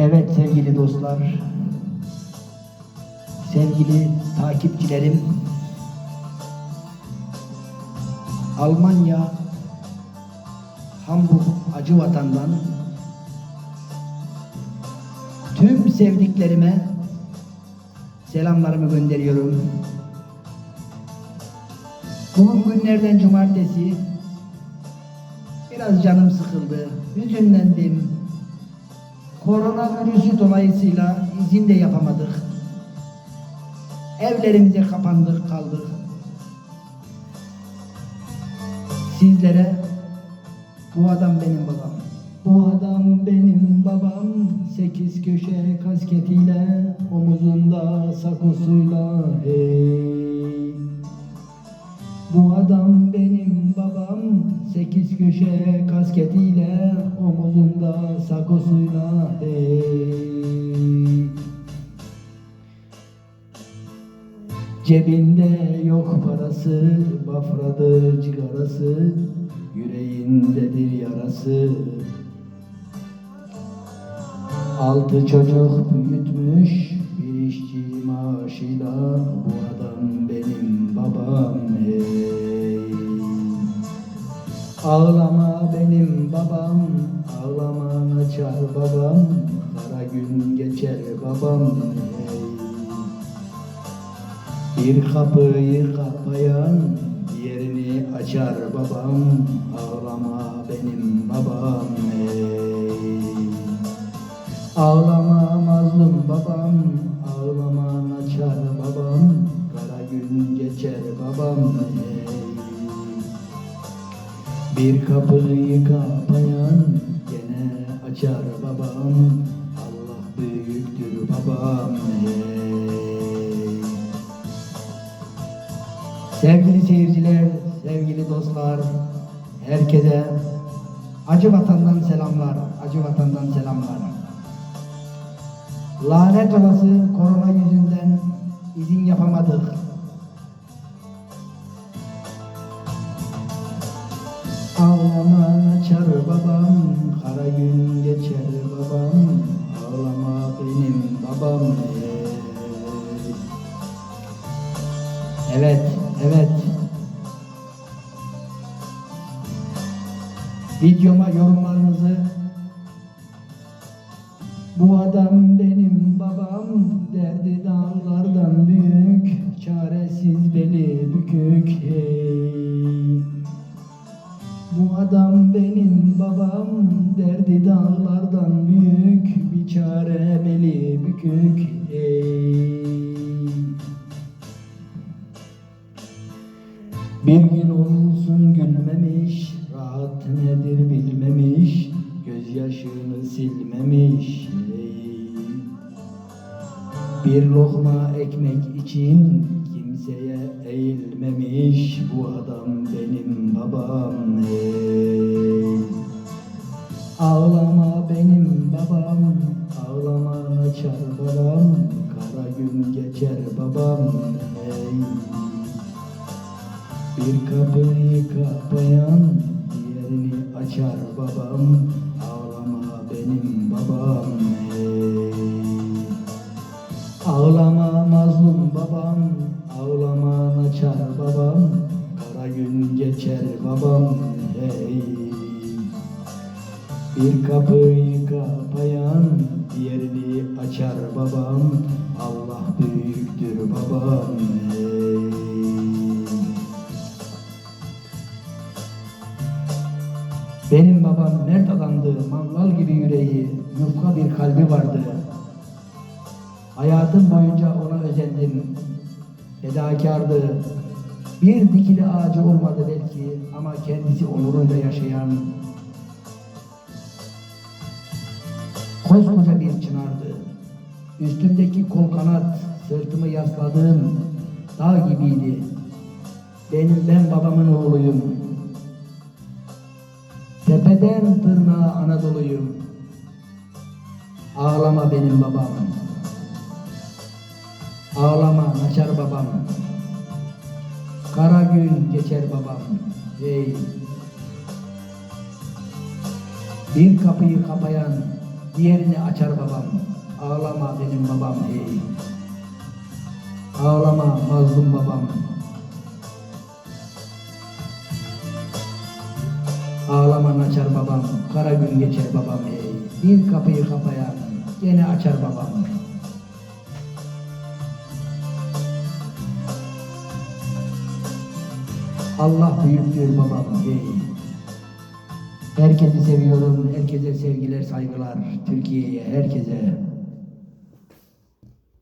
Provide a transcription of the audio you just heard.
Evet sevgili dostlar, sevgili takipçilerim, Almanya Hamburg acı vatandan tüm sevdiklerime selamlarımı gönderiyorum. Bugün günlerden cumartesi biraz canım sıkıldı, hüzünlendim. Koronavirüsü dolayısıyla izin de yapamadık. Evlerimize kapandık kaldık. Sizlere bu adam benim babam. Bu adam benim babam Sekiz köşe kasketiyle Omuzunda sakosuyla hey Bu adam Sekiz köşe kasketiyle Omuzunda sakosuyla hey Cebinde yok parası, bafradır cigarası, yüreğindedir yarası. Altı çocuk büyütmüş bir işçi maaşıyla bu Ağlama benim babam, ağlama açar babam, kara gün geçer babam. Hey. Bir kapıyı kapayan diğerini açar babam Ağlama benim babam. Ey Ağlama mazlum babam Ağlama açar babam Kara gün geçer babam. Ey Bir kapıyı kapayan gene açar babam Allah büyüktür babam ey Sevgili seyirciler, sevgili dostlar, herkese acı vatandan selamlar, acı vatandan selamlar. Lanet olası korona yüzünden izin yapamadık. Ağlama açar babam, kara gün geçer babam. Ağlama benim babam. Evet, evet. Videoma yorumlarınızı bu adam benim babam derdi dağlardan büyük çaresiz beli bükük hey bu adam benim babam derdi dağlardan büyük bir çare beli bükük hey Bir gün olsun gülmemiş, rahat nedir bilmemiş, gözyaşını silmemiş. ey. Bir lokma ekmek için kimseye eğilmemiş, bu adam benim babam. ey. Ağlama benim babam, ağlama açar babam, kara gün geçer babam. ey. Bir kapıyı kapayan diğerini açar babam Ağlama benim babam Ağlama mazlum babam Ağlama açar babam Kara gün geçer babam hey Bir kapıyı kapayan diğerini açar babam Allah büyüktür babam ey Benim babam mert adamdı, mangal gibi yüreği, yufka bir kalbi vardı. Hayatım boyunca ona özendim, fedakardı. Bir dikili ağacı olmadı belki ama kendisi onuruyla yaşayan koskoca bir çınardı. Üstümdeki kol kanat, sırtımı yasladığım dağ gibiydi. Benim ben babamın oğluyum. Tepeden tırnağa Anadolu'yum. Ağlama benim babam. Ağlama açar babam. Kara gün geçer babam. Hey. Bir kapıyı kapayan diğerini açar babam. Ağlama benim babam hey. Ağlama mazlum babam. Ağlama açar babam, kara gün geçer babam hey. Bir kapıyı kapayan gene açar babam. Allah büyüktür babam hey. Herkesi seviyorum, herkese sevgiler, saygılar. Türkiye'ye, herkese.